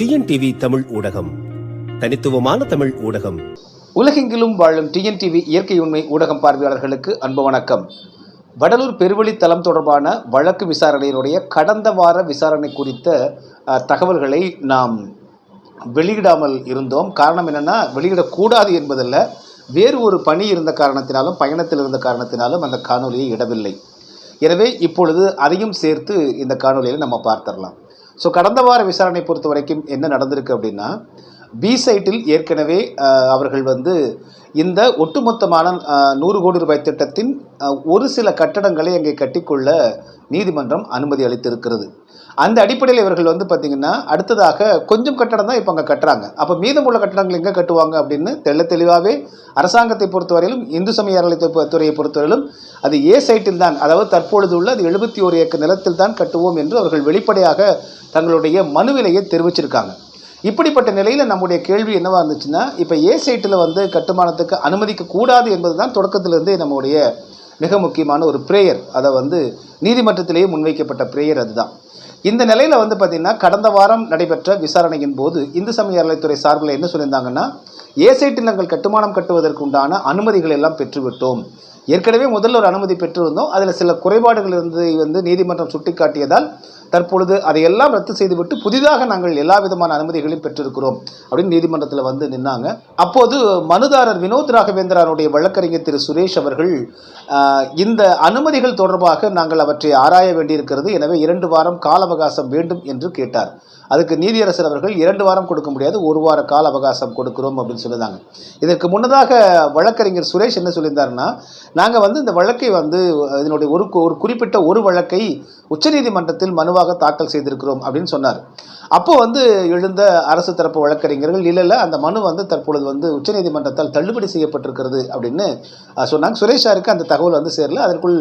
TNTV Tamil ஊடகம். தனித்துவமான தமிழ் ஊடகம். உலகெங்கிலும் வாழும் டிஎன்டிவி இயற்கை உண்மை ஊடகம் பார்வையாளர்களுக்கு அன்பு வணக்கம். வடலூர் பெருவழி தளம் தொடர்பான வழக்கு விசாரணையினுடைய கடந்த வார விசாரணை குறித்த தகவல்களை நாம் வெளியிடாமல் இருந்தோம். காரணம் என்னென்னா வெளியிடக்கூடாது என்பதல்ல. வேறு ஒரு பணி இருந்த காரணத்தினாலும் பயணத்தில் இருந்த காரணத்தினாலும் அந்த காணொலியை இடவில்லை. எனவே இப்பொழுது அதையும் சேர்த்து இந்த காணொலியில் நம்ம பார்த்துடலாம். ஸோ கடந்த வார விசாரணை பொறுத்த வரைக்கும் என்ன நடந்திருக்கு அப்படின்னா பி சைட்டில் ஏற்கனவே அவர்கள் வந்து இந்த ஒட்டுமொத்தமான நூறு கோடி ரூபாய் திட்டத்தின் ஒரு சில கட்டடங்களை அங்கே கட்டிக்கொள்ள நீதிமன்றம் அனுமதி அளித்திருக்கிறது. அந்த அடிப்படையில் இவர்கள் வந்து பார்த்திங்கன்னா அடுத்ததாக கொஞ்சம் கட்டடம் தான் இப்போ அங்கே கட்டுறாங்க. அப்போ மீதமுள்ள கட்டடங்கள் எங்கே கட்டுவாங்க அப்படின்னு தெள்ள தெளிவாகவே அரசாங்கத்தை பொறுத்தவரையிலும் இந்து சமய அறநிலையத்துறை துறையை பொறுத்தவரையிலும் அது ஏ சைட்டில் தான் அதாவது தற்பொழுது உள்ள அது எழுபத்தி ஒரு ஏக்கர் நிலத்தில் தான் கட்டுவோம் என்று அவர்கள் வெளிப்படையாக தங்களுடைய மனுவிலேயே தெரிவிச்சிருக்காங்க. இப்படிப்பட்ட நிலையில் நம்முடைய கேள்வி என்னவாக இருந்துச்சுன்னா இப்போ ஏ சைட்டில் வந்து கட்டுமானத்துக்கு அனுமதிக்க கூடாது என்பது தான் தொடக்கத்திலிருந்தே நம்முடைய மிக முக்கியமான ஒரு பிரேயர் அதை வந்து நீதிமன்றத்திலேயே முன்வைக்கப்பட்ட பிரேயர் அதுதான். இந்த நிலையில் வந்து பார்த்திங்கன்னா கடந்த வாரம் நடைபெற்ற விசாரணையின் போது இந்து சமய அறநிலைத்துறை சார்பில் என்ன சொல்லியிருந்தாங்கன்னா ஏ சைட்டில் நாங்கள் கட்டுமானம் கட்டுவதற்கு உண்டான அனுமதிகள் எல்லாம் பெற்றுவிட்டோம். ஏற்கனவே முதல்ல ஒரு அனுமதி பெற்றிருந்தோம். அதில் சில குறைபாடுகள் இருந்து வந்து நீதிமன்றம் சுட்டிக்காட்டியதால் தற்பொழுது அதையெல்லாம் ரத்து செய்துவிட்டு புதிதாக நாங்கள் எல்லா விதமான அனுமதிகளையும் பெற்றிருக்கிறோம் அப்படின்னு நீதிமன்றத்தில் வந்து நின்னாங்க. அப்போது மனுதாரர் வினோத் ராகவேந்திரனுடைய வழக்கறிஞர் திரு சுரேஷ் அவர்கள் இந்த அனுமதிகள் தொடர்பாக நாங்கள் அவற்றை ஆராய வேண்டியிருக்கிறது. எனவே இரண்டு வாரம் கால அவகாசம் வேண்டும் என்று கேட்டார். அதுக்கு நீதியரசர் அவர்கள் இரண்டு வாரம் கொடுக்க முடியாது ஒரு வார கால அவகாசம் கொடுக்கிறோம் அப்படின்னு சொல்லியிருந்தாங்க. இதற்கு முன்னதாக வழக்கறிஞர் சுரேஷ் என்ன சொல்லியிருந்தாருன்னா நாங்கள் வந்து இந்த வழக்கை வந்து இதனுடைய ஒரு ஒரு குறிப்பிட்ட ஒரு வழக்கை உச்சநீதிமன்றத்தில் மனுவாக தாக்கல் செய்திருக்கிறோம் அப்படின்னு சொன்னார். அப்போ வந்து எழுந்த அரசு தரப்பு வழக்கறிஞர்கள் இல்லை இல்லை அந்த மனு வந்து தற்பொழுது வந்து உச்சநீதிமன்றத்தால் தள்ளுபடி செய்யப்பட்டிருக்கிறது அப்படின்னு சொன்னாங்க. சுரேஷாருக்கு அந்த தகவல் வந்து சேரல அதற்குள்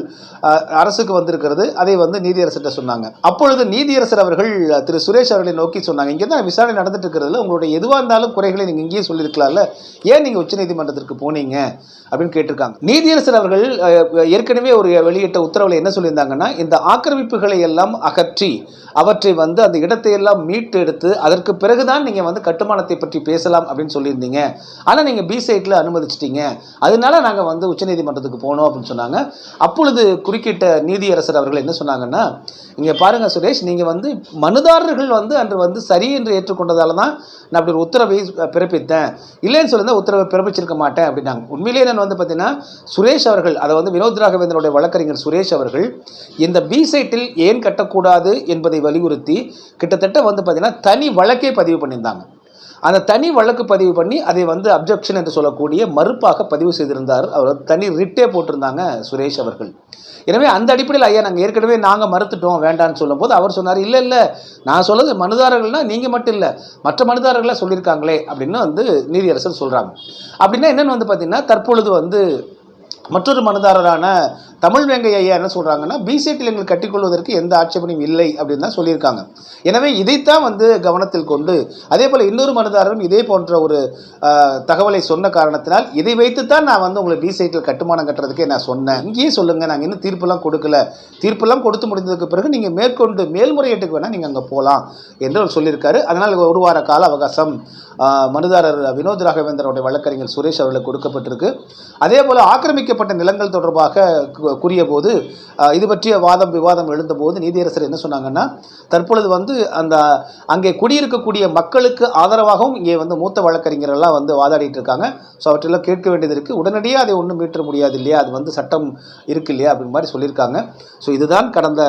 அரசுக்கு வந்திருக்கிறது அதை வந்து நீதியரசர்கிட்ட சொன்னாங்க. அப்பொழுது நீதியரசர் அவர்கள் திரு சுரேஷ் அவர்களை நோக்கி சொன்னாங்க. இங்கே தான் விசாரணை நடந்துட்டு இருக்கிறதுல உங்களுடைய எதுவாக இருந்தாலும் குறைகளை நீங்கள் இங்கேயே சொல்லியிருக்கலாம்ல. ஏன் நீங்கள் உச்சநீதிமன்றத்திற்கு போனீங்க? அப்படின்னு கேட்டிருக்காங்க. நீதியரசர் அவர்கள் ஏற்கனவே ஒரு வெளியிட்ட உத்தரவில் என்ன சொல்லியிருந்தாங்கன்னா இந்த ஆக்கிரமிப்புகளை எல்லாம் அகற்றி அவற்றை வந்து அந்த இடத்தை எல்லாம் மீட்டு எடுத்து அதற்கு பிறகுதான் நீங்கள் வந்து கட்டுமானத்தை பற்றி பேசலாம் அப்படின்னு சொல்லியிருந்தீங்க. ஆனால் நீங்கள் பி சைட்டில் அனுமதிச்சிட்டீங்க. அதனால நாங்கள் வந்து உச்சநீதிமன்றத்துக்கு போனோம் அப்படின்னு சொன்னாங்க. அப்பொழுது குறுக்கிட்ட நீதியரசர் அவர்கள் என்ன சொன்னாங்கன்னா இங்கே பாருங்கள் சுரேஷ் நீங்கள் வந்து மனுதாரர்கள் வந்து அன்று வந்து சரி என்று ஏற்றுக்கொண்டதால தான் நான் அப்படி ஒரு உத்தரவை பிறப்பித்தேன். இல்லைன்னு சொல்லியிருந்தால் உத்தரவை பிறப்பிச்சிருக்க மாட்டேன் அப்படின்னாங்க. உண்மையிலேயே நான் வந்து பார்த்தீங்கன்னா சுரேஷ் அவர்கள் அதை வந்து வினோத் ராகவேந்தனுடைய வழக்கறிஞர் சுரேஷ் அவர்கள் இந்த பி சைட்டில் ஏன் கட்டக்கூடாது என்பதை வலியுறுத்தி கிட்டத்தட்ட வந்து பார்த்தீங்கன்னா தனி வழக்கே பதிவு பண்ணியிருந்தாங்க. அந்த தனி வழக்கு பதிவு பண்ணி அதை வந்து அப்ஜெக்ஷன் என்று சொல்லக்கூடிய மறுப்பாக பதிவு செய்திருந்தார். அவர் தனி ரிட்டே போட்டிருந்தாங்க சுரேஷ் அவர்கள். எனவே அந்த அடிப்படையில் ஐயா நாங்கள் ஏற்கனவே நாங்கள் மறுத்துட்டோம் வேண்டான்னு சொல்லும்போது அவர் சொன்னார் இல்லை இல்லை நான் சொல்கிறது மனுதாரர்கள்னால் நீங்கள் மட்டும் இல்லை மற்ற மனுதாரர்களாக சொல்லியிருக்காங்களே அப்படின்னு வந்து நீதியரசர் சொல்கிறாங்க அப்படின்னா என்னென்னு வந்து பார்த்திங்கன்னா தற்பொழுது வந்து மற்றொரு மனுதாரரான தமிழ் வெங்கை ஐயா என்ன சொல்கிறாங்கன்னா பிசெட்டில் எங்கள் கட்டிக்கொள்வதற்கு எந்த ஆட்சேபனையும் இல்லை அப்படின்னு தான் சொல்லியிருக்காங்க. எனவே இதைத்தான் வந்து கவனத்தில் கொண்டு அதே போல் இன்னொரு மனுதாரரும் இதே போன்ற ஒரு தகவலை சொன்ன காரணத்தினால் இதை வைத்து தான் நான் வந்து உங்களை பிசைட்டில் கட்டுமானம் கட்டுறதுக்கே நான் சொன்னேன். இங்கேயே சொல்லுங்கள் நாங்கள் இன்னும் தீர்ப்பெல்லாம் கொடுக்கல. தீர்ப்பெல்லாம் கொடுத்து முடிந்ததுக்கு பிறகு நீங்கள் மேற்கொண்டு மேல்முறையீட்டுக்கு வேணால் நீங்கள் அங்கே போகலாம் என்று அவர் சொல்லியிருக்காரு. அதனால் ஒரு வார கால அவகாசம் மனுதாரர் வினோத் ராகவேந்தரோட வழக்கறிஞர் சுரேஷ் அவர்களுக்கு கொடுக்கப்பட்டிருக்கு. அதே போல் ஆக்கிரமிக்கப்பட்ட நிலங்கள் தொடர்பாக கூறிய போது இது பற்றிய வாதம் விவாதம் எழுந்தபோது நீதியரசர் என்ன சொன்னாங்கன்னா தற்பொழுது வந்து அந்த அங்கே குடியிருக்கக்கூடிய மக்களுக்கு ஆதரவாகவும் இங்கே வந்து மூத்த வழக்கறிஞர்கள்லாம் வந்து வாதாடிட்டு இருக்காங்க ஸோ அவற்றெல்லாம் கேட்க வேண்டியது இருக்குது உடனடியாக அதை ஒன்றும் மீட்ட முடியாது இல்லையா? அது வந்து சட்டம் இருக்கு இல்லையா? அப்படின்னு மாதிரி சொல்லியிருக்காங்க. ஸோ இதுதான் கடந்த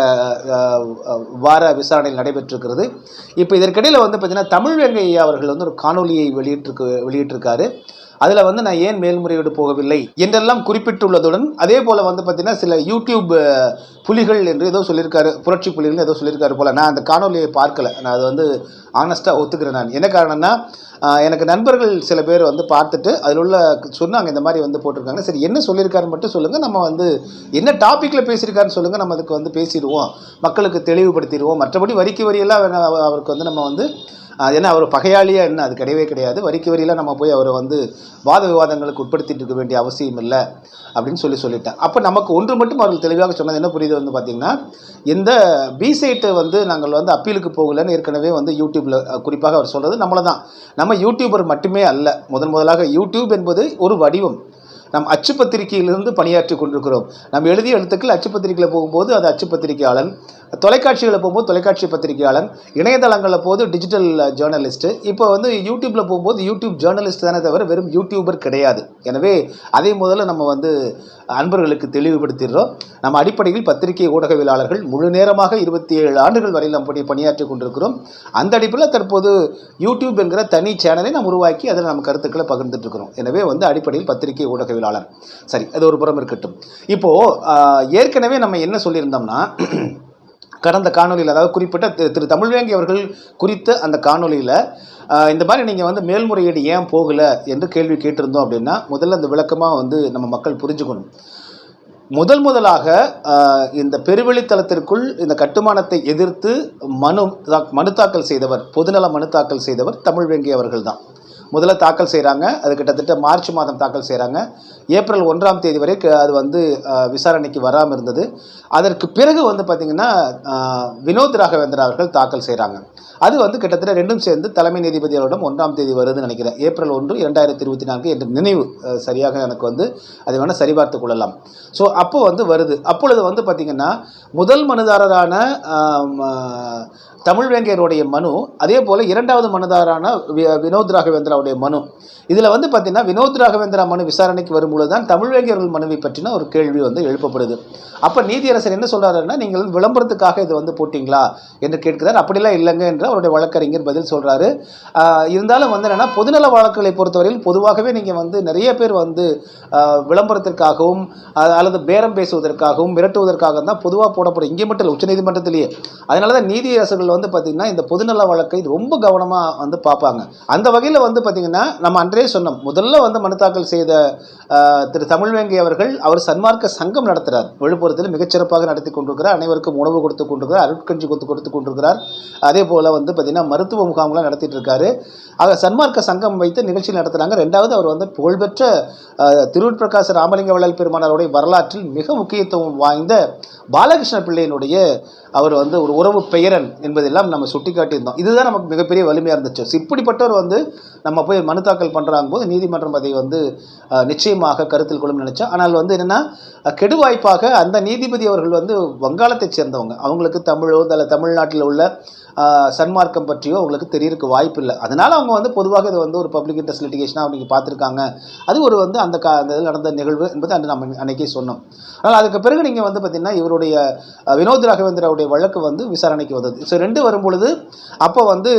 வார விசாரணையில் நடைபெற்றிருக்கிறது. இப்போ இதற்கிடையில் வந்து பார்த்திங்கன்னா தமிழ் அவர்கள் வந்து ஒரு காணொலியை வெளியிட்டிருக்கு வெளியிட்டிருக்காரு. அதில் வந்து நான் ஏன் மேல்முறையீடு போகவில்லை என்றெல்லாம் குறிப்பிட்டுள்ளதுடன் அதே போல் வந்து பார்த்தீங்கன்னா சில யூடியூப் புலிகள் என்று ஏதோ சொல்லியிருக்காரு புரட்சி புலிகள் ஏதோ சொல்லியிருக்காரு போல். நான் அந்த காணொலியை பார்க்கல. நான் அதை வந்து ஆனஸ்ட்டாக ஒத்துக்கிறேன் நான். என்ன காரணம்னா எனக்கு நண்பர்கள் சில பேர் வந்து பார்த்துட்டு அதில் உள்ள சொன்னாங்க இந்த மாதிரி வந்து போட்டிருக்காங்க. சரி என்ன சொல்லியிருக்காருன்னு மட்டும் சொல்லுங்கள் நம்ம வந்து என்ன டாப்பிக்கில் பேசியிருக்காருன்னு சொல்லுங்கள் நம்ம அதுக்கு வந்து பேசிடுவோம். மக்களுக்கு தெளிவுபடுத்திடுவோம். மற்றபடி வரிக்கு வரியெல்லாம் அவருக்கு வந்து நம்ம வந்து ஏன்னா அவர் பகையாளியாக என்ன? அது கிடையவே கிடையாது. வரிக்கு வரியில் நம்ம போய் அவரை வந்து வாத விவாதங்களுக்கு உட்படுத்திட்டு இருக்க வேண்டிய அவசியம் இல்லை அப்படின்னு சொல்லி சொல்லிட்டேன். அப்போ நமக்கு ஒன்று மட்டும் அவர்கள் தெளிவாக சொன்னது என்ன புரியுது வந்து பார்த்தீங்கன்னா இந்த பி சைட்டை வந்து நாங்கள் வந்து அப்பீலுக்கு போகலன்னு ஏற்கனவே வந்து யூடியூப்பில் குறிப்பாக அவர் சொல்கிறது நம்மளை தான் நம்ம யூடியூபர் மட்டுமே அல்ல. முதன் முதலாக யூடியூப் என்பது ஒரு வடிவம். நம் அச்சுப்பத்திரிகையிலிருந்து பணியாற்றி கொண்டிருக்கிறோம். நம்ம எழுதிய எழுத்துக்கள் அச்சுப்பத்திரிகையில் போகும்போது அது அச்சுப்பத்திரிகையாளன் தொலைக்காட்சிகளில் போகும்போது தொலைக்காட்சி பத்திரிகையாளன் இணையதளங்களில் போது டிஜிட்டல் ஜேர்னலிஸ்ட்டு இப்போ வந்து யூடியூப்பில் போகும்போது யூடியூப் ஜேர்னலிஸ்ட் தானே தவிர வெறும் யூடியூபர் கிடையாது. எனவே அதே முதல்ல நம்ம வந்து அன்பர்களுக்கு தெளிவுபடுத்திடுறோம். நம்ம அடிப்படையில் பத்திரிகை ஊடகவியலாளர்கள் முழு நேரமாக இருபத்தி ஏழு ஆண்டுகள் வரையில் நம்ம பணியாற்றி கொண்டிருக்கிறோம். அந்த அடிப்படையில் தற்போது யூடியூப் என்கிற தனி சேனலை நாம் உருவாக்கி அதில் நம்ம கருத்துக்களை பகிர்ந்துட்டு இருக்கிறோம். எனவே வந்து அடிப்படையில் பத்திரிகை ஊடகவியலாளர். சரி அது ஒரு புறம் இருக்கட்டும். இப்போது ஏற்கனவே நம்ம என்ன சொல்லியிருந்தோம்னா கடந்த காணொலியில் அதாவது குறிப்பிட்ட திரு திரு தமிழ்வேங்கி அவர்கள் குறித்த அந்த காணொலியில் இந்த மாதிரி நீங்கள் வந்து மேல்முறையீடு ஏன் போகலை என்று கேள்வி கேட்டிருந்தோம் அப்படின்னா முதல்ல அந்த விளக்கமாக வந்து நம்ம மக்கள் புரிஞ்சுக்கணும். முதல் முதலாக இந்த பெருவெளித்தளத்திற்குள் இந்த கட்டுமானத்தை எதிர்த்து மனு தா- மனு தாக்கல் செய்தவர் பொதுநல மனு தாக்கல் செய்தவர் தமிழ்வேங்கி அவர்கள் தான். முதல்ல தாக்கல் செய்கிறாங்க அது கிட்டத்தட்ட மார்ச் மாதம் தாக்கல் செய்கிறாங்க ஏப்ரல் ஒன்றாம் தேதி வரை அது வந்து விசாரணைக்கு வராமல் இருந்தது. அதற்கு பிறகு வந்து பார்த்திங்கன்னா வினோத் ராகவேந்திரா அவர்கள் தாக்கல் செய்கிறாங்க அது வந்து கிட்டத்தட்ட ரெண்டும் சேர்ந்து தலைமை நீதிபதிகளோட ஒன்றாம் தேதி வருதுன்னு நினைக்கிறேன். ஏப்ரல் ஒன்று இரண்டாயிரத்தி இருபத்தி நான்கு என்ற நினைவு சரியாக எனக்கு வந்து அதை வேணால் சரிபார்த்து கொள்ளலாம். ஸோ அப்போ வந்து வருது. அப்பொழுது வந்து பார்த்திங்கன்னா முதல் மனுதாரரான தமிழ் ஆஹ், தமிழ்வேங்கையருடைய மனு அதே போல் இரண்டாவது மனுதாரரான வி- வினோத் ராகவேந்திராவுடைய மனு. இதில் வந்து பார்த்திங்கன்னா வினோத் ராகவேந்திரா மனு விசாரணைக்கு வரும்பொழுது தான் தமிழ்வேங்கையர்கள் மனுவை பற்றின ஒரு கேள்வி வந்து எழுப்பப்படுது. அப்போ நீதியரசர் என்ன சொல்கிறாருன்னா நீங்கள் வந்து விளம்பரத்துக்காக இது வந்து போட்டிங்களா என்று கேட்கிறார். அப்படிலாம் இல்லைங்க என்று அவருடைய வழக்கறிஞர் பதில் சொல்கிறாரு இருந்தாலும் வந்து என்னென்னா பொதுநல வழக்குகளை பொறுத்தவரையில் பொதுவாகவே நீங்கள் வந்து நிறைய பேர் வந்து விளம்பரத்திற்காகவும் அல்லது பேரம் பேசுவதற்காகவும் மிரட்டுவதற்காக தான் பொதுவாக போடப்படும். இங்கே மட்டும் இல்லை உச்சநீதிமன்றத்திலேயே. அதனால தான் நீதியரசர்கள் வந்து பார்த்திங்கன்னா இந்த பொதுநல வழக்கை ரொம்ப கவனமாக வந்து பார்ப்பாங்க. அந்த வகையில் வந்து பார்த்திங்கன்னா நம்ம அன்றே சொன்னோம். முதல்ல வந்து மனு தாக்கல் செய்த திரு தமிழ்வேங்கை அவர்கள் அவர் சன்மார்க்க சங்கம் நடத்துகிறார் விழுப்புரத்தில் மிகச்சிறப்பாக நடத்தி கொண்டிருக்கிறார். அனைவருக்கும் உணவு கொடுத்து கொண்டிருக்கிறார். அருட்கஞ்சி கொடுத்து கொடுத்து கொண்டிருக்கிறார். அதே போல் வந்து பார்த்திங்கன்னா மருத்துவ முகாம்லாம் நடத்திட்டு இருக்காரு ஆக சன்மார்க்க சங்கம் வைத்து நிகழ்ச்சி நடத்துகிறாங்க ரெண்டாவது அவர் வந்து புகழ்பெற்ற ஆஹ், ராமலிங்க வள்ளல் பெருமானாருடைய வரலாற்றில் மிக முக்கியத்துவம் வாய்ந்த பாலகிருஷ்ண பிள்ளையினுடைய அவர் வந்து ஒரு உறவு பெயரன் என்பதெல்லாம் நம்ம சுட்டிக்காட்டியிருந்தோம். இதுதான் நமக்கு மிகப்பெரிய வலிமையாக இருந்துச்சு. இப்படிப்பட்டவர் வந்து நம்ம போய் மனு தாக்கல் பண்ணுறாங்க போது நீதிமன்றம் அதை வந்து நிச்சயமாக கருத்தில் கொள்ளும் நினச்சோம் ஆனால் வந்து என்னென்னா கெடுவாய்ப்பாக அந்த நீதிபதி அவர்கள் வந்து வங்காளத்தைச் சேர்ந்தவங்க. அவங்களுக்கு தமிழோ அல்ல தமிழ்நாட்டில் உள்ள சன்மார்க்கம் பற்றியோ அவங்களுக்கு தெரியறதுக்கு வாய்ப்பு இல்லை. அதனால் அவங்க வந்து பொதுவாக இதை வந்து ஒரு பப்ளிக் இன்ட்ரெஸ்ட் லிட்டிகேஷனாக அவங்க பார்த்துருக்காங்க. அது ஒரு வந்து அந்த கா அந்த இதில் நடந்த நிகழ்வு என்பது அன்று நம்ம அன்னைக்கே சொன்னோம். ஆனால் அதுக்கு பிறகு நீங்கள் வந்து பார்த்திங்கன்னா இவருடைய வினோத் ராகவேந்திராவுடைய வழக்கு வந்து விசாரணைக்கு வந்தது. ஸோ ரெண்டு வரும்பொழுது அப்போ வந்து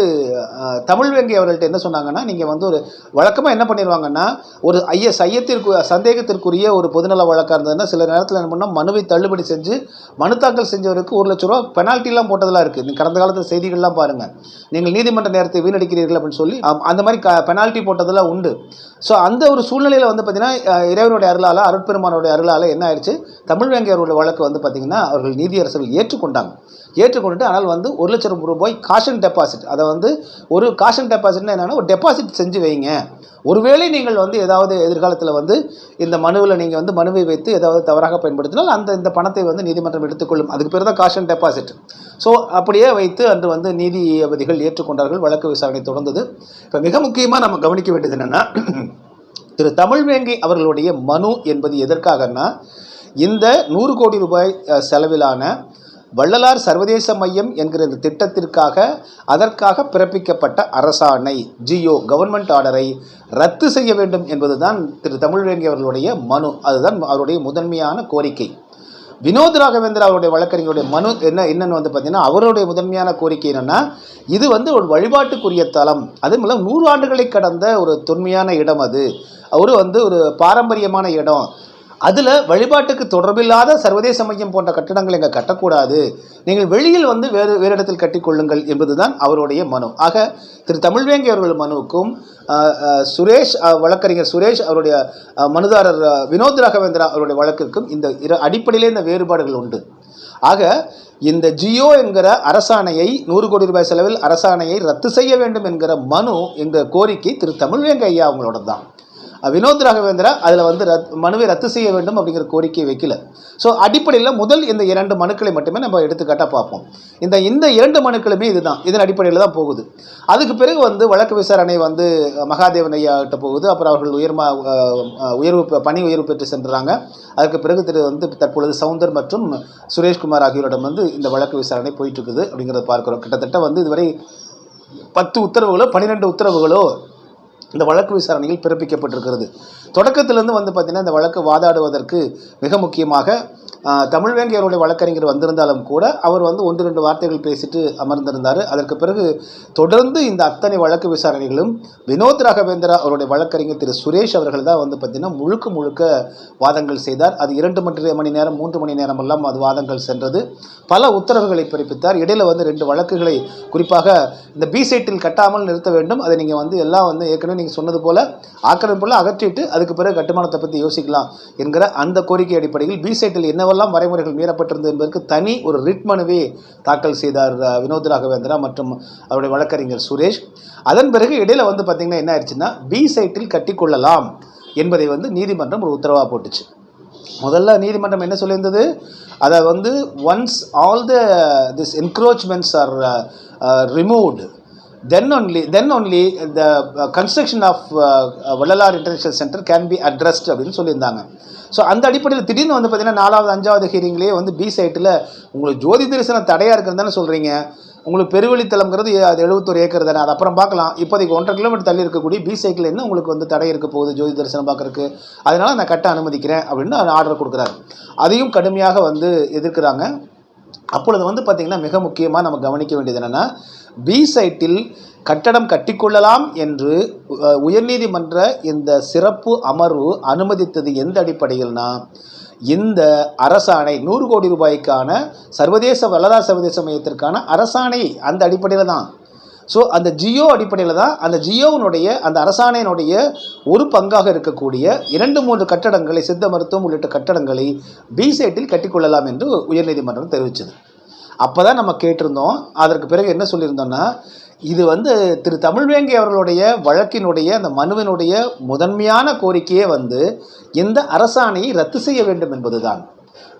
அஹ், தமிழ்வேங்கை அவர்கள்ட்ட என்ன சொன்னாங்கன்னா நீங்கள் வந்து ஒரு வழக்கமாக என்ன பண்ணிடுவாங்கன்னா ஒரு ஐஎஸ் ஐயத்திற்கு சந்தேகத்திற்குரிய ஒரு பொதுநல வழக்காக இருந்ததுன்னா சில நேரத்தில் என்ன பண்ணால் மனுவை தள்ளுபடி செஞ்சு மனு தாக்கல் செஞ்சவருக்கு ஒரு லட்ச ரூபா பெனால்ட்டிலாம் போட்டதெல்லாம் இருக்குது நீங்கள் கடந்த காலத்து செய்திகள்லாம் பாருங்கள் நீங்கள் நீதிமன்ற நேரத்தை வீணடிக்கிறீர்கள் அப்படின்னு சொல்லி அந்த மாதிரி க பெனால்ட்டி போட்டதெல்லாம் உண்டு. ஸோ அந்த ஒரு சூழ்நிலையில் வந்து பார்த்திங்கன்னா இறைவனுடைய அருளால் அருட்பெருமானுடைய அருளால் என்ன ஆயிடுச்சு? தமிழ்வேங்கையருடைய வழக்கு வந்து பார்த்திங்கன்னா அவர்கள் நீதியரசர்கள் ஏற்றுக்கொண்டாங்க. ஏற்றுக்கொண்டுட்டு ஆனால் வந்து ஒரு லட்சம் ரூபாய் காஷன் டெபாசிட் அதை வந்து ஒரு காஷன் டெபாசிட்னா என்னென்னா ஒரு டெபாசிட் செஞ்சு வைங்க. ஒருவேளை நீங்கள் வந்து ஏதாவது எதிர்காலத்தில் வந்து இந்த மனுவில் நீங்கள் வந்து மனுவை வைத்து ஏதாவது தவறாக பயன்படுத்தினால் அந்த இந்த பணத்தை வந்து நீதிமன்றம் எடுத்துக்கொள்ளும். அதுக்கு பேர் தான் காஷன் டெபாசிட் ஸோ அப்படியே வைத்து அன்று வந்து நீதிபதிகள் ஏற்றுக்கொண்டார்கள். வழக்கு விசாரணை தொடர்ந்தது. இப்போ மிக முக்கியமாக நம்ம கவனிக்க வேண்டியது என்னென்னா திரு தமிழ்வேங்கை அவர்களுடைய மனு என்பது எதற்காகன்னா இந்த நூறு கோடி ரூபாய் செலவிலான வள்ளலார் சர்வதேச மையம் என்கிற இந்த திட்டத்திற்காக அதற்காக பிறப்பிக்கப்பட்ட அரசாணை ஜியோ கவர்மெண்ட் ஆர்டரை ரத்து செய்ய வேண்டும் என்பதுதான் திரு தமிழ்வேங்கி அவர்களுடைய மனு. அதுதான் அவருடைய முதன்மையான கோரிக்கை. வினோத் ராகவேந்திரா அவருடைய வழக்கறிஞருடைய மனு என்ன என்னன்னு வந்து பார்த்தீங்கன்னா அவருடைய முதன்மையான கோரிக்கை என்னென்னா இது வந்து ஒரு வழிபாட்டுக்குரிய தலம். அதே மூலம் நூறு ஆண்டுகளை கடந்த ஒரு தொன்மையான இடம் அது. ஒரு வந்து ஒரு பாரம்பரியமான இடம். அதில் வழிபாட்டுக்கு தொடர்பில்லாத சர்வதேச மையம் போன்ற கட்டடங்கள் இங்கே கட்டக்கூடாது. நீங்கள் வெளியில் வந்து வேறு வேறு இடத்தில் கட்டிக்கொள்ளுங்கள் என்பதுதான் அவருடைய மனு. ஆக திரு தமிழ்வேங்கி அவர்கள் மனுவுக்கும் சுரேஷ் வழக்கறிஞர் சுரேஷ் அவருடைய மனுதாரர் வினோத் ராகவேந்திரா அவருடைய வழக்கிற்கும் இந்த இரு அடிப்படையிலே இந்த வேறுபாடுகள் உண்டு. ஆக இந்த ஜியோ என்கிற அரசாணையை நூறு கோடி ரூபாய் செலவில் அரசாணையை ரத்து செய்ய வேண்டும் என்கிற மனு என்கிற கோரிக்கை திரு தமிழ்வேங்க ஐயா அவங்களோட தான் வினோத் ராகவேந்திரா அதில் வந்து ரத் மனுவை ரத்து செய்ய வேண்டும் அப்படிங்கிற கோரிக்கையை வைக்கல. ஸோ அடிப்படையில் முதல் இந்த இரண்டு மனுக்களை மட்டுமே நம்ம எடுத்துக்காட்டாக பார்ப்போம். இந்த இந்த இரண்டு மனுக்களுமே இதுதான். இதன் அடிப்படையில் தான் போகுது. அதுக்கு பிறகு வந்து வழக்கு விசாரணை வந்து மகாதேவன் ஐயா கிட்ட போகுது. அப்புறம் அவர்கள் உயர்மா உயர்வு பெ- பணி உயர்வு பெற்று சென்றாங்க. அதுக்கு பிறகு திரு வந்து தற்பொழுது சவுந்தர் மற்றும் சுரேஷ்குமார் ஆகியோரிடம் வந்து இந்த வழக்கு விசாரணை போயிட்டு இருக்குது அப்படிங்கிறத பார்க்குறோம். கிட்டத்தட்ட வந்து இதுவரை பத்து உத்தரவுகளோ பன்னிரெண்டு உத்தரவுகளோ இந்த வழக்கு விசாரணையில் பிறப்பிக்கப்பட்டிருக்கிறது. தொடக்கத்திலிருந்து வந்து பார்த்திங்கன்னா இந்த வழக்கு வாதாடுவதற்கு மிக முக்கியமாக தமிழ்வேங்கை அவருடைய வழக்கறிஞர் வந்திருந்தாலும் கூட அவர் வந்து ஒன்று ரெண்டு வார்த்தைகள் பேசிட்டு அமர்ந்திருந்தார். அதற்கு பிறகு தொடர்ந்து இந்த அத்தனை வழக்கு விசாரணைகளும் வினோத் ராகவேந்திரா அவருடைய வழக்கறிஞர் திரு சுரேஷ் அவர்கள் தான் வந்து பார்த்திங்கன்னா முழுக்க முழுக்க வாதங்கள் செய்தார். அது இரண்டு மணி மணி நேரம் மூன்று மணி நேரம் எல்லாம் அது வாதங்கள் சென்றது. பல உத்தரவுகளை பிறப்பித்தார். இடையில் வந்து ரெண்டு வழக்குகளை குறிப்பாக இந்த பி சைட்டில் கட்டாமல் நிறுத்த வேண்டும். அதை நீங்கள் வந்து எல்லாம் வந்து ஏற்கனவே நீங்கள் சொன்னது போல ஆக்கிரமிப்புல அகற்றிட்டு அதுக்கு பிறகு கட்டுமானத்தை பற்றி யோசிக்கலாம் என்கிற அந்த கோரிக்கை அடிப்படையில் பி சைட்டில் என்னவெல்லாம் வரைமுறைகள் மீறப்பட்டிருந்தது என்பதற்கு தனி ஒரு ரிட் மனுவை தாக்கல் செய்தார் வினோத் ராகவேந்திரா மற்றும் அவருடைய வழக்கறிஞர் சுரேஷ். அதன் பிறகு இடையில வந்து பார்த்தீங்கன்னா என்ன ஆயிடுச்சுன்னா பி சைட்டில் கட்டிக்கொள்ளலாம் என்பதை வந்து நீதிமன்றம் ஒரு உத்தரவாக போட்டுச்சு. முதல்ல நீதிமன்றம் என்ன சொல்லியிருந்தது? அதை வந்து once all the this encroachments are removed then only then only the construction of Vallalar international centre can be addressed அப்படின்னு சொல்லியிருந்தாங்க. ஸோ அந்த அடிப்படையில் திடீர்னு வந்து பார்த்தீங்கன்னா நாலாவது அஞ்சாவது ஹீரிங்லேயே வந்து பி சைட்டில் உங்களுக்கு ஜோதி தரிசனம் தடையாக இருக்குன்னு தானே சொல்கிறீங்க உங்களுக்கு பெருவெளித்தலம்ங்கிறது அது எழுபத்தொரு ஏக்கர் தானே. அது அப்புறம் பார்க்கலாம். இப்போதைக்கு ஒன்றரை கிலோமீட்டர் தள்ளி இருக்கக்கூடிய பி சைக்கிள் என்ன உங்களுக்கு வந்து தடை இருக்க போகுது ஜோதி தரிசனம் பார்க்கறதுக்கு? அதனால நான் கட்ட அனுமதிக்கிறேன் அப்படின்னு ஆர்டர் கொடுக்குறாரு. அதையும் கடுமையாக வந்து எதிர்க்கிறாங்க. அப்பொழுது வந்து பார்த்திங்கன்னா மிக முக்கியமாக நம்ம கவனிக்க வேண்டியது என்னென்னா பி சைட்டில் கட்டடம் கட்டிக்கொள்ளலாம் என்று உயர்நீதிமன்ற இந்த சிறப்பு அமர்வு அனுமதித்தது எந்த அடிப்படையில்னா இந்த அரசாணை நூறு கோடி ரூபாய்க்கான சர்வதேச வல்லதா சர்வதேச மையத்திற்கான அரசாணை அந்த அடிப்படையில் தான் ஸோ அந்த ஜியோ அடிப்படையில் தான் அந்த ஜியோவினுடைய அந்த அரசாணையினுடைய ஒரு பங்காக இருக்கக்கூடிய இரண்டு மூன்று கட்டடங்களை சித்த மருத்துவம் உள்ளிட்ட கட்டடங்களை பி சைட்டில் கட்டிக்கொள்ளலாம் என்று உயர்நீதிமன்றம் தெரிவித்தது. அப்போ தான் நம்ம கேட்டிருந்தோம். அதற்கு பிறகு என்ன சொல்லியிருந்தோம்னா இது வந்து திரு தமிழ்வேங்கை அவர்களுடைய வழக்கினுடைய அந்த மனுவினுடைய முதன்மையான கோரிக்கையே வந்து இந்த அரசாணையை ரத்து செய்ய வேண்டும் என்பதுதான்.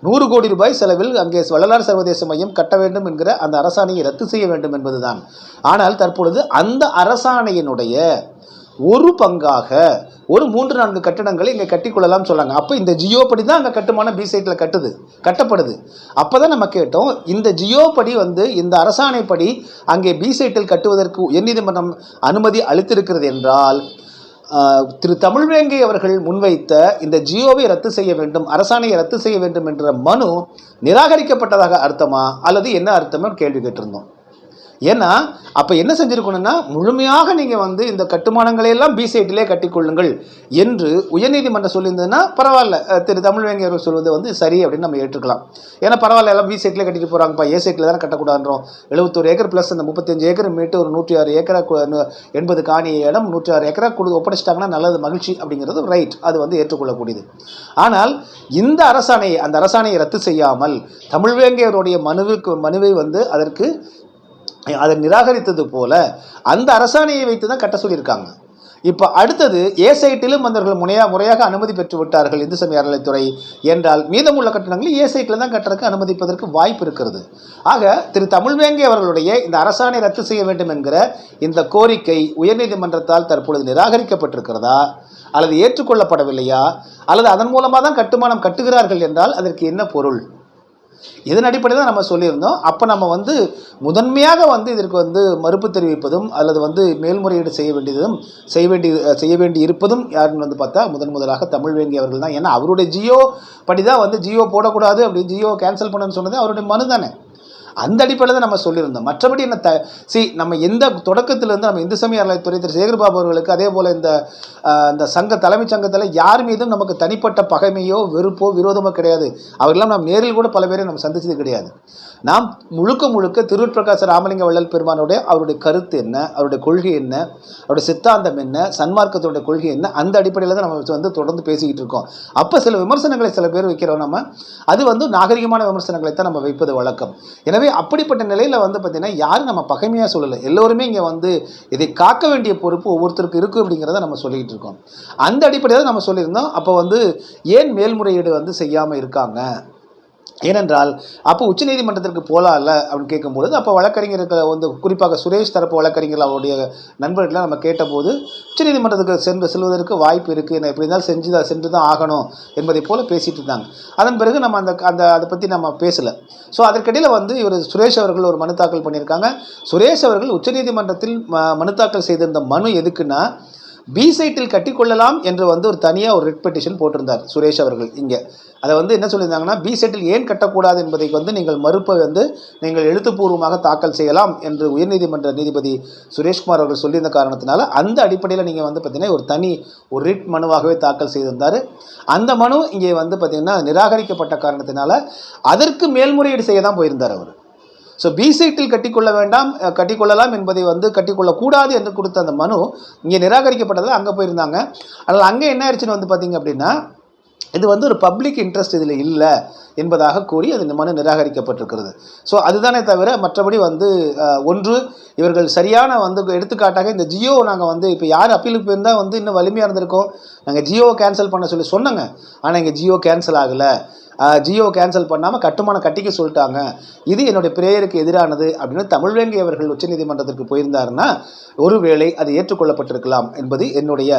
நூறு கோடி ரூபாய் செலவில் அங்கே வள்ளலார் சர்வதேச மையம் கட்ட வேண்டும் என்கிற அந்த அரசாணையை ரத்து செய்ய வேண்டும் என்பதுதான். ஆனால் தற்பொழுது அந்த அரசாணையினுடைய ஒரு பங்காக ஒரு மூன்று நான்கு கட்டடங்களை இங்கே கட்டிக்கொள்ளலாம் சொன்னாங்க அப்போ இந்த ஜியோ படி தான் அங்கே கட்டுமானம் பி சைட்டில் கட்டுது கட்டப்படுது. அப்போ தான் நம்ம கேட்டோம் இந்த ஜியோ படி வந்து இந்த அரசாணைப்படி அங்கே பி சைட்டில் கட்டுவதற்கு உயர்நீதிமன்றம் அனுமதி அளித்திருக்கிறது என்றால் திரு தமிழ்வேங்கை அவர்கள் முன்வைத்த இந்த ஜியோவை ரத்து செய்ய வேண்டும் அரசாணையை ரத்து செய்ய வேண்டும் என்ற மனு நிராகரிக்கப்பட்டதாக அர்த்தமா? அல்லது என்ன அர்த்தமோ கேள்வி கேட்டிருந்தோம். ஏன்னா அப்போ என்ன செஞ்சுருக்கணும்னா முழுமையாக நீங்கள் வந்து இந்த கட்டுமானங்களை எல்லாம் பி சைட்டிலே கட்டிக்கொள்ளுங்கள் என்று உயர்நீதிமன்றம் சொல்லியிருந்ததுன்னா பரவாயில்ல. திரு. தமிழ்வேங்கை சொல்வது வந்து சரி அப்படின்னு நம்ம ஏற்றுக்கலாம். ஏன்னா பரவாயில்ல எல்லாம் பி சைட்லேயே கட்டிட்டு போகிறாங்கப்பா ஏ சைட்டில் தானே கட்டக்கூடாதுன்றோம். எழுபத்தோரு ஏக்கர் ப்ளஸ் அந்த முப்பத்தஞ்சு ஏக்கர் மீட்டு ஒரு நூற்றி ஆறு ஏக்கரா எண்பது காணி இடம் நூற்றி ஆறு ஏக்கரா கொடு ஒப்படைச்சிட்டாங்கன்னா நல்லது மகிழ்ச்சி அப்படிங்கிறது ரைட் அது வந்து ஏற்றுக்கொள்ளக்கூடியது. ஆனால் இந்த அரசாணையை அந்த அரசாணையை ரத்து செய்யாமல் தமிழ்வேங்கையருடைய மனுவுக்கு மனுவை வந்து அதற்கு அதை நிராகரித்தது போல அந்த அரசாணையை வைத்து தான் கட்ட சொல்லியிருக்காங்க. இப்போ அடுத்தது ஏ சைட்டிலும் அவர்கள் முறையா முறையாக அனுமதி பெற்று விட்டார்கள் இந்து சமய அறநிலைத்துறை என்றால் மீதமுள்ள கட்டணங்களை ஏ சைட்டில் தான் கட்டுறதுக்கு அனுமதிப்பதற்கு வாய்ப்பு இருக்கிறது. ஆக திரு தமிழ்வேங்கை அவர்களுடைய இந்த அரசாணை ரத்து செய்ய வேண்டும் என்கிற இந்த கோரிக்கை உயர்நீதிமன்றத்தால் தற்பொழுது நிராகரிக்கப்பட்டிருக்கிறதா? அல்லது ஏற்றுக்கொள்ளப்படவில்லையா? அல்லது அதன் மூலமாக தான் கட்டுமானம் கட்டுகிறார்கள் என்றால் அதற்கு என்ன பொருள்? இதன் அடிப்படையில் தான் நம்ம சொல்லியிருந்தோம். அப்போ நம்ம வந்து முதன்மையாக வந்து இதற்கு வந்து மறுப்பு தெரிவிப்பதும் அல்லது வந்து மேல்முறையீடு செய்ய வேண்டியதும் செய்ய வேண்டி செய்ய வேண்டி இருப்பதும் யாருன்னு வந்து பார்த்தா முதன் முதலாக தமிழ்வேங்கி அவர்கள் தான். ஏன்னா அவருடைய ஜியோ படி தான் வந்து ஜியோ போடக்கூடாது அப்படி ஜியோ கேன்சல் பண்ணணும்னு சொன்னது அவருடைய மனு தானே. அந்த அடிப்படையில் தான் நம்ம சொல்லியிருந்தோம். மற்றபடி என்ன த சி நம்ம எந்த தொடக்கத்திலிருந்து நம்ம இந்து சமய அறநிலையத்துறை திரு சேகர்பாபு அவர்களுக்கு அதே போல் இந்த இந்த சங்க தலைமைச் சங்கத்தில் யார் மீதும் நமக்கு தனிப்பட்ட பகைமையோ வெறுப்போ விரோதமோ கிடையாது. அவர்களெல்லாம் நாம் நேரில் கூட பல பேரை நம்ம சந்திச்சது கிடையாது. நாம் முழுக்க முழுக்க திருவிற்பிரகாச ராமலிங்க வள்ளல் பெருமானுடைய அவருடைய கருத்து என்ன அவருடைய கொள்கை என்ன அவருடைய சித்தாந்தம் என்ன சன்மார்க்கத்தோட கொள்கை என்ன அந்த அடிப்படையில் தான் நம்ம வந்து தொடர்ந்து பேசிக்கிட்டு இருக்கோம். அப்போ சில விமர்சனங்களை சில பேர் வைக்கிறோம் நம்ம. அது வந்து நாகரிகமான விமர்சனங்களை தான் நம்ம வைப்பது வழக்கம். எனவே எனவே அப்படிப்பட்ட நிலையில் வந்து பார்த்திங்கன்னா யாரும் நம்ம பகைமையாக சொல்லலை. எல்லோருமே இங்கே வந்து இதை காக்க வேண்டிய பொறுப்பு ஒவ்வொருத்தருக்கு இருக்குது அப்படிங்கிறத நம்ம சொல்லிக்கிட்டு இருக்கோம். அந்த அடிப்படையில் தான் நம்ம சொல்லியிருந்தோம். அப்போ வந்து ஏன் மேல்முறையீடு வந்து செய்யாமல் இருக்காங்க? ஏனென்றால் அப்போ உச்சநீதிமன்றத்திற்கு போகலாம்ல அப்படின்னு கேட்கும்பொழுது அப்போ வழக்கறிஞர்கள் வந்து குறிப்பாக சுரேஷ் தரப்பு வழக்கறிஞர்கள் அவருடைய நண்பர்கள்லாம் நம்ம கேட்டபோது உச்சநீதிமன்றத்துக்கு சென்று செல்வதற்கு வாய்ப்பு இருக்குது நான் எப்படி இருந்தாலும் செஞ்சு தான் சென்று தான் ஆகணும் என்பதை போல் பேசிட்டு இருந்தாங்க. அதன் பிறகு நம்ம அந்த அந்த அதை பற்றி நம்ம பேசலை. ஸோ அதற்கிடையில் வந்து இவர் சுரேஷ் அவர்கள் ஒரு மனு தாக்கல் பண்ணியிருக்காங்க. சுரேஷ் அவர்கள் உச்சநீதிமன்றத்தில் ம- மனு தாக்கல் செய்திருந்த மனு எதுக்குன்னா பி சைட்டில் கட்டிக்கொள்ளலாம் என்று வந்து ஒரு தனியாக ஒரு ரிட் பெட்டிஷன் போட்டிருந்தார் சுரேஷ் அவர்கள் இங்கே. அதை வந்து என்ன சொல்லியிருந்தாங்கன்னா பி சைட்டில் ஏன் கட்டக்கூடாது என்பதை வந்து நீங்கள் மறுப்பை வந்து நீங்கள் எழுத்துப்பூர்வமாக தாக்கல் செய்யலாம் என்று உயர்நீதிமன்ற நீதிபதி சுரேஷ்குமார் அவர்கள் சொல்லியிருந்த காரணத்தினால அந்த அடிப்படையில் நீங்கள் வந்து பார்த்தீங்கன்னா ஒரு தனி ஒரு ரிட் மனுவாகவே தாக்கல் செய்திருந்தார். அந்த மனு இங்கே வந்து பார்த்தீங்கன்னா நிராகரிக்கப்பட்ட காரணத்தினால அதற்கு மேல்முறையீடு செய்ய தான் போயிருந்தார் அவர். ஸோ பிசிடில் கட்டிக்கொள்ள வேண்டாம் கட்டிக்கொள்ளலாம் என்பதை வந்து கட்டிக்கொள்ளக்கூடாது என்று கொடுத்த அந்த மனு இங்கே நிராகரிக்கப்பட்டதில் அங்கே போயிருந்தாங்க. அதனால் அங்கே என்ன ஆயிடுச்சுன்னு வந்து பார்த்திங்க அப்படின்னா இது வந்து ஒரு பப்ளிக் இன்ட்ரெஸ்ட் இதில் இல்லை என்பதாக கூறி அது மனு நிராகரிக்கப்பட்டிருக்கிறது. ஸோ அதுதானே தவிர மற்றபடி வந்து ஒன்று இவர்கள் சரியான வந்து எடுத்துக்காட்டாக இந்த ஜியோ நாங்கள் வந்து இப்போ யார் அப்பீலுக்கு போயிருந்தால் வந்து இன்னும் வலிமையாக இருந்திருக்கோம். நாங்கள் ஜியோவை கேன்சல் பண்ண சொல்லி சொன்னோங்க. ஆனால் இங்கே ஜியோ கேன்சல் ஆகலை. ஜியோ கேன்சல் பண்ணாமல் கட்டுமானம் கட்டிக்க சொல்லிட்டாங்க. இது என்னுடைய பிரேயருக்கு எதிரானது அப்படின்னு தமிழ்வேங்கை அவர்கள் உச்சநீதிமன்றத்திற்கு போயிருந்தாருன்னா ஒருவேளை அது ஏற்றுக்கொள்ளப்பட்டிருக்கலாம் என்பது என்னுடைய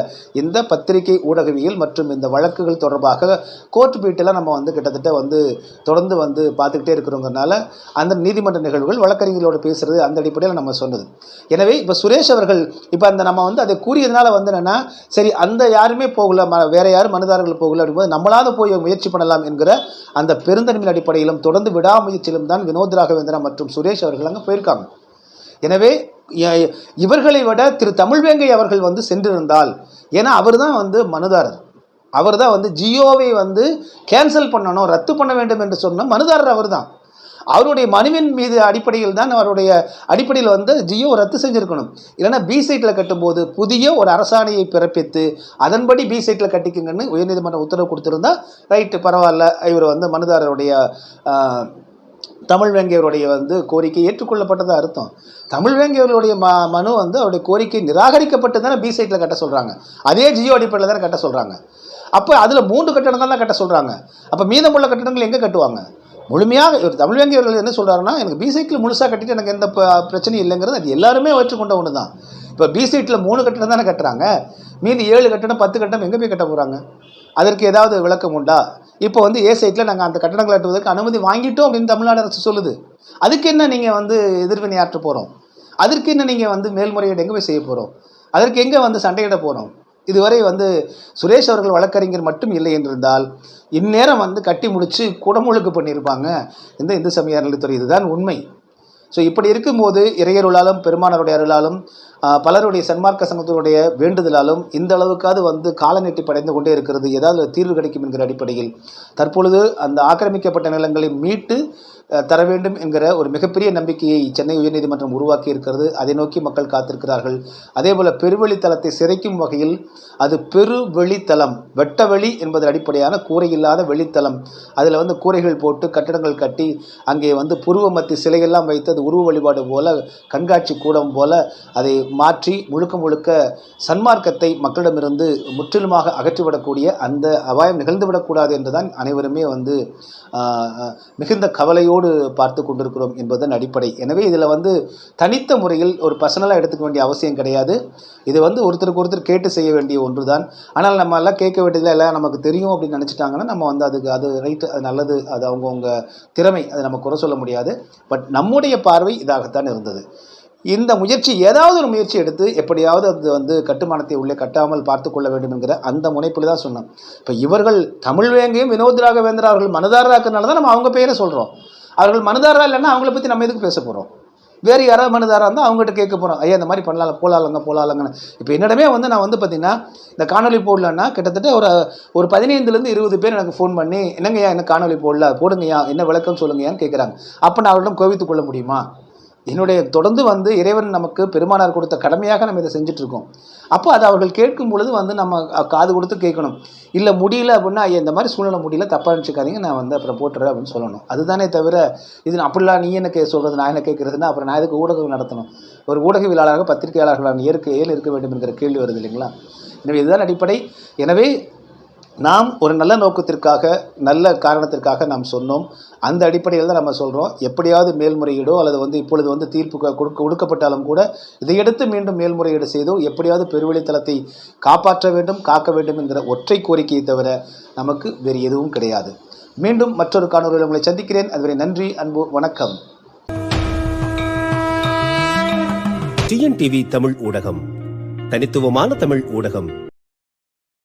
இந்த பத்திரிகை ஊடகவியல் மற்றும் இந்த வழக்குகள் தொடர்பாக கோர்ட் பீட்டெல்லாம் நம்ம வந்து கிட்டத்தட்ட வந்து தொடர்ந்து வந்து பார்த்துக்கிட்டே இருக்கிறோங்கிறனால அந்த நீதிமன்ற நிகழ்வுகள் வழக்கறிஞர்களோடு பேசுறது அந்த அடிப்படையில் நம்ம சொன்னது. எனவே இப்போ சுரேஷ் அவர்கள் இப்போ அந்த நம்ம வந்து அதை கூறியதுனால வந்து என்னென்னா சரி அந்த யாருமே போகல ம வேற யாரும் மனுதாரர்கள் போகல அப்படிங்கும்போது நம்மளாவது போய் முயற்சி பண்ணலாம் என்கிற அந்த பெருந்தன்மையின் அடிப்படையிலும் தொடர்ந்து விடாமுயற்சியிலும் தான் வினோத் ராகவேந்திரா மற்றும் சுரேஷ் அவர்கள் அங்கே போயிருக்காங்க. எனவே இவர்களை விட திரு தமிழ்வேங்கை அவர்கள் வந்து சென்றிருந்தால் ஏன்னா அவர் தான் வந்து மனுதாரர். அவர் தான் வந்து ஜியோவை வந்து கேன்சல் பண்ணணும் ரத்து பண்ண வேண்டும் என்று சொன்ன மனுதாரர் அவர் தான் அவருடைய மனுவின் மீது அடிப்படையில் தான் அவருடைய அடிப்படையில் வந்து ஜியோ ரத்து செஞ்சுருக்கணும். இல்லைன்னா பி சைட்டில் கட்டும்போது புதிய ஒரு அரசாணையை பிறப்பித்து அதன்படி பி சைட்டில் கட்டிக்குங்கன்னு உயர்நீதிமன்றம் உத்தரவு கொடுத்துருந்தா ரைட்டு பரவாயில்ல. இவர் வந்து மனுதாரருடைய தமிழ் வேங்கியவருடைய வந்து கோரிக்கை ஏற்றுக்கொள்ளப்பட்டதாக அர்த்தம். தமிழ் வேங்கியவருடைய ம மனு வந்து அவருடைய கோரிக்கை நிராகரிக்கப்பட்டு தானே பி சைட்டில் கட்ட சொல்கிறாங்க அதே ஜியோ அடிப்படையில் தானே கட்ட சொல்கிறாங்க அப்போ அதில் மூன்று கட்டணம் தான் கட்ட சொல்கிறாங்க அப்போ மீதமுள்ள கட்டணங்கள் எங்கே கட்டுவாங்க? முழுமையாக இவர் தமிழ் அவர்கள் என்ன சொல்கிறாருன்னா எனக்கு பிசைட்டில் முழுசாக கட்டிட்டு எனக்கு எந்த பிரச்சனையும் இல்லைங்கிறது அது எல்லாருமே ஏற்றுக்கொண்ட ஒன்று தான் இப்போ பிசைட்டில் மூணு கட்டணம் தானே கட்டுறாங்க. மீதி ஏழு கட்டணம் பத்து கட்டணம் எங்கே போய் கட்ட போகிறாங்க அதற்கு ஏதாவது விளக்கம் உண்டா? இப்போ வந்து ஏ சைட்டில் நாங்கள் அந்த கட்டடங்கள் கட்டுவதற்கு அனுமதி வாங்கிட்டோம் அப்படின்னு தமிழ்நாடு அரசு சொல்லுது. அதுக்கு என்ன நீங்கள் வந்து எதிர்வினையாற்ற போகிறோம் அதற்கு என்ன நீங்கள் வந்து மேல்முறையீடு எங்கே போய் செய்ய போகிறோம் அதற்கு எங்கே வந்து சண்டையிட போகிறோம் இதுவரை வந்து சுரேஷ் அவர்கள் வழக்கறிஞர் மட்டும் இல்லை என்றிருந்தால் இந்நேரம் வந்து கட்டி முடித்து குடமுழுக்கு பண்ணியிருப்பாங்க. இந்த இந்து சமய அறநிலைத்துறை இதுதான் உண்மை. ஸோ இப்படி இருக்கும்போது இறையருளாலும் பெருமானருடைய அருளாலும் பலருடைய சன்மார்க்க சங்கத்தினுடைய வேண்டுதலாலும் இந்த அளவுக்காவது வந்து காலநீட்டி படைந்து கொண்டே இருக்கிறது ஏதாவது தீர்வு கிடைக்கும் என்கிற அடிப்படையில். தற்பொழுது அந்த ஆக்கிரமிக்கப்பட்ட நிலங்களை மீட்டு தர வேண்டும் என்கிற ஒரு மிகப்பெரிய நம்பிக்கையை சென்னை உயர்நீதிமன்றம் உருவாக்கி இருக்கிறது. அதை நோக்கி மக்கள் காத்திருக்கிறார்கள். அதேபோல் பெருவெளித்தலத்தை சிதைக்கும் வகையில் அது பெருவெளித்தலம் வெட்டவெளி என்பது அடிப்படையான கூரை இல்லாத வெளித்தலம் அதில் வந்து கூரைகள் போட்டு கட்டடங்கள் கட்டி அங்கே வந்து புருவமத்தி சிலையெல்லாம் வைத்து அது உருவ வழிபாடு போல கண்காட்சி கூடம் போல அதை மாற்றி முழுக்க முழுக்க சன்மார்க்கத்தை மக்களிடமிருந்து முற்றிலுமாக அகற்றிவிடக்கூடிய அந்த அபாயம் நிகழ்ந்துவிடக்கூடாது என்றுதான் அனைவருமே வந்து மிகுந்த கவலையோடு பார்த்து கொண்டிருக்கிறோம் என்பதன் அடிப்படை. எனவே இதில் வந்து தனித்த முறையில் ஒரு பர்சனலாக எடுத்துக்க வேண்டிய அவசியம் கிடையாது. இது வந்து ஒருத்தருக்கு ஒருத்தர் கேட்டு செய்ய வேண்டிய ஒன்று தான் ஆனால் நம்ம எல்லாம் கேட்க வேண்டியதில் எல்லாம் நமக்கு தெரியும் அப்படின்னு நினச்சிட்டாங்கன்னா நம்ம வந்து அதுக்கு அது ரைட்டு அது நல்லது அது அவங்கவுங்க திறமை அதை நம்ம குறை சொல்ல முடியாது. பட் நம்முடைய பார்வை இதாகத்தான் இருந்தது. இந்த முயற்சி ஏதாவது ஒரு முயற்சி எடுத்து எப்படியாவது அது வந்து கட்டுமானத்தை உள்ளே கட்டாமல் பார்த்து கொள்ள வேண்டும் என்கிற அந்த முனைப்பில் தான் சொன்னோம். இப்போ இவர்கள் தமிழ் வேங்கையும் வினோத் ராகவேந்திரா அவர்கள் மனதாரராக்கிறனால தான் நம்ம அவங்க பேரை சொல்கிறோம் அவர்கள் மனுதாரா இல்லைன்னா அவங்கள பற்றி நம்ம எதுக்கு பேச போகிறோம் வேறு யாராவது மனுதாராக இருந்தால் அவங்ககிட்ட கேட்க போகிறோம் ஐயா இந்த மாதிரி பண்ணலாம் போலாலங்க போலாலங்கன்னு இப்போ என்னிடமே வந்து நான் வந்து பார்த்தீங்கன்னா இந்த காணொலி போடலன்னா கிட்டத்தட்ட ஒரு ஒரு பதினைந்துலேருந்து இருபது பேர் எனக்கு ஃபோன் பண்ணி என்னங்கய்யா என்ன காணொலி போடல? போடுங்கய்யா என்ன விளக்கம் சொல்லுங்கய்யான்னு கேட்குறாங்க அப்போ நான் அவர்களிடம் கோவித்துக் கொள்ள முடியுமா? என்னுடைய தொடர்ந்து வந்து இறைவன் நமக்கு பெருமானார் கொடுத்த கடமையாக நம்ம இதை செஞ்சிட்ருக்கோம். அப்போ அதை அவர்கள் கேட்கும் பொழுது வந்து நம்ம காது கொடுத்து கேட்கணும். இல்லை முடியல அப்படின்னா ஐயா இந்த மாதிரி சூழ்நிலை முடியல தப்பாக நினச்சிக்காதீங்க நான் வந்து அப்புறம் போட்டுறேன் அப்படின்னு சொல்லணும். அதுதானே தவிர இது நான் அப்படிலாம் நீ என்ன கே சொல்கிறது நான் என்ன கேட்குறதுன்னா அப்புறம் நான் இதுக்கு ஊடகம் நடத்தணும்? ஒரு ஊடகவியலாளராக பத்திரிகையாளர்களான இயற்கையில் இருக்க வேண்டும் என்கிற கேள்வி வருது இல்லைங்களா? எனவே இதுதான் அடிப்படை. எனவே நாம் ஒரு நல்ல நோக்கத்திற்காக நல்ல காரணத்திற்காக நாம் சொன்னோம். அந்த அடிப்படையில் தான் நம்ம சொல்கிறோம் எப்படியாவது மேல்முறையீடோ அல்லது வந்து இப்பொழுது வந்து தீர்ப்பு கொடுக்க கொடுக்கப்பட்டாலும் கூட இதையடுத்து மீண்டும் மேல்முறையீடு செய்தோ எப்படியாவது பெருவழித்தளத்தை காப்பாற்ற வேண்டும் காக்க வேண்டும் என்கிற ஒற்றை கோரிக்கையை தவிர நமக்கு வேறு எதுவும் கிடையாது. மீண்டும் மற்றொரு காணொலியில் உங்களை சந்திக்கிறேன். அதுவரை நன்றி அன்பு வணக்கம். டிஎன்டிவி தமிழ் ஊடகம். தனித்துவமான தமிழ் ஊடகம்.